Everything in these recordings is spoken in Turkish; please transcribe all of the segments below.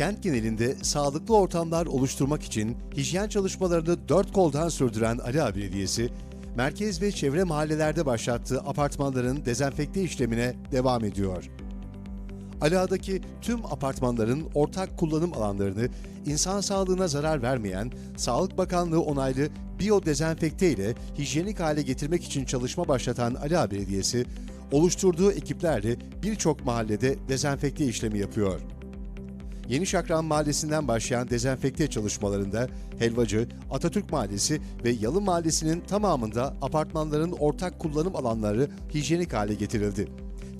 Kent genelinde sağlıklı ortamlar oluşturmak için hijyen çalışmalarını dört koldan sürdüren Ali Belediyesi, merkez ve çevre mahallelerde başlattığı apartmanların dezenfekte işlemine devam ediyor. Ala'daki tüm apartmanların ortak kullanım alanlarını insan sağlığına zarar vermeyen, Sağlık Bakanlığı onaylı biyodezenfekte ile hijyenik hale getirmek için çalışma başlatan Ala Belediyesi, oluşturduğu ekiplerle birçok mahallede dezenfekte işlemi yapıyor. Yeni Şakran Mahallesi'nden başlayan dezenfekte çalışmalarında Helvacı, Atatürk Mahallesi ve Yalı Mahallesi'nin tamamında apartmanların ortak kullanım alanları hijyenik hale getirildi.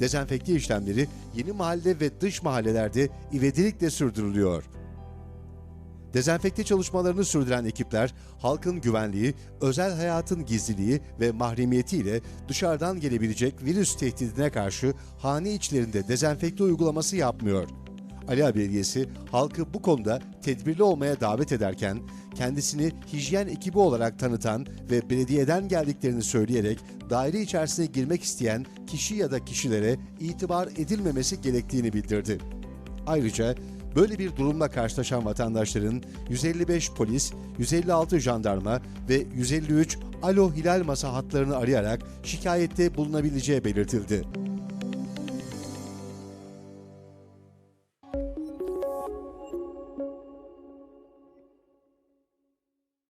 Dezenfekte işlemleri yeni mahalle ve dış mahallelerde ivedilikle sürdürülüyor. Dezenfekte çalışmalarını sürdüren ekipler, halkın güvenliği, özel hayatın gizliliği ve mahremiyetiyle dışarıdan gelebilecek virüs tehdidine karşı hane içlerinde dezenfekte uygulaması yapmıyor. Ali Ağa Belediyesi halkı bu konuda tedbirli olmaya davet ederken kendisini hijyen ekibi olarak tanıtan ve belediyeden geldiklerini söyleyerek daire içerisine girmek isteyen kişi ya da kişilere itibar edilmemesi gerektiğini bildirdi. Ayrıca böyle bir durumla karşılaşan vatandaşların 155 polis, 156 jandarma ve 153 Alo Hilal Masa hatlarını arayarak şikayette bulunabileceği belirtildi.